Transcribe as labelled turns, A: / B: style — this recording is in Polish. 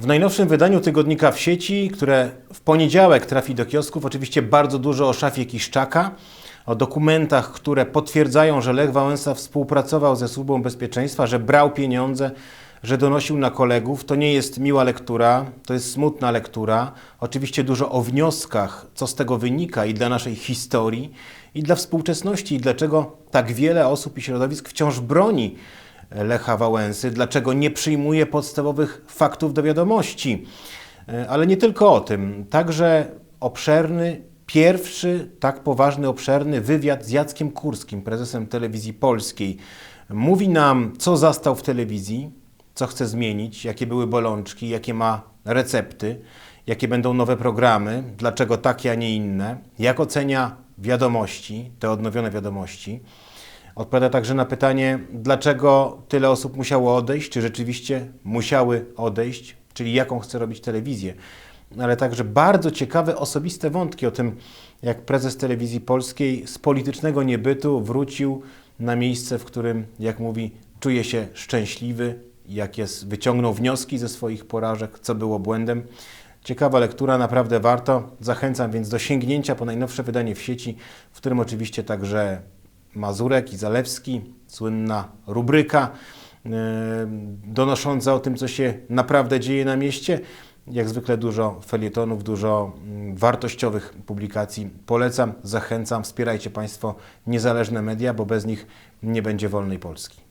A: W najnowszym wydaniu tygodnika w sieci, które w poniedziałek trafi do kiosków, oczywiście bardzo dużo o szafie Kiszczaka, o dokumentach, które potwierdzają, że Lech Wałęsa współpracował ze służbą bezpieczeństwa, że brał pieniądze, że donosił na kolegów. To nie jest miła lektura, to jest smutna lektura. Oczywiście dużo o wnioskach, co z tego wynika i dla naszej historii, i dla współczesności, i dlaczego tak wiele osób i środowisk wciąż broni Lecha Wałęsy, dlaczego nie przyjmuje podstawowych faktów do wiadomości. E, Ale nie tylko o tym, także obszerny, pierwszy tak poważny, obszerny wywiad z Jackiem Kurskim, prezesem telewizji polskiej. Mówi nam, co zastał w telewizji, co chce zmienić, jakie były bolączki, jakie ma recepty, jakie będą nowe programy, dlaczego takie, a nie inne, jak ocenia wiadomości, te odnowione wiadomości. Odpowiada także na pytanie, dlaczego tyle osób musiało odejść, czy rzeczywiście musiały odejść, czyli jaką chce robić telewizję. Ale także bardzo ciekawe osobiste wątki o tym, jak prezes telewizji polskiej z politycznego niebytu wrócił na miejsce, w którym, jak mówi, czuje się szczęśliwy, jak jest, wyciągnął wnioski ze swoich porażek, co było błędem. Ciekawa lektura, naprawdę warto. Zachęcam więc do sięgnięcia po najnowsze wydanie w sieci, w którym oczywiście także Mazurek i Zalewski, słynna rubryka yy, donosząca o tym, co się naprawdę dzieje na mieście. Jak zwykle dużo felietonów, dużo mm, wartościowych publikacji. Polecam, zachęcam, wspierajcie Państwo niezależne media, bo bez nich nie będzie wolnej Polski.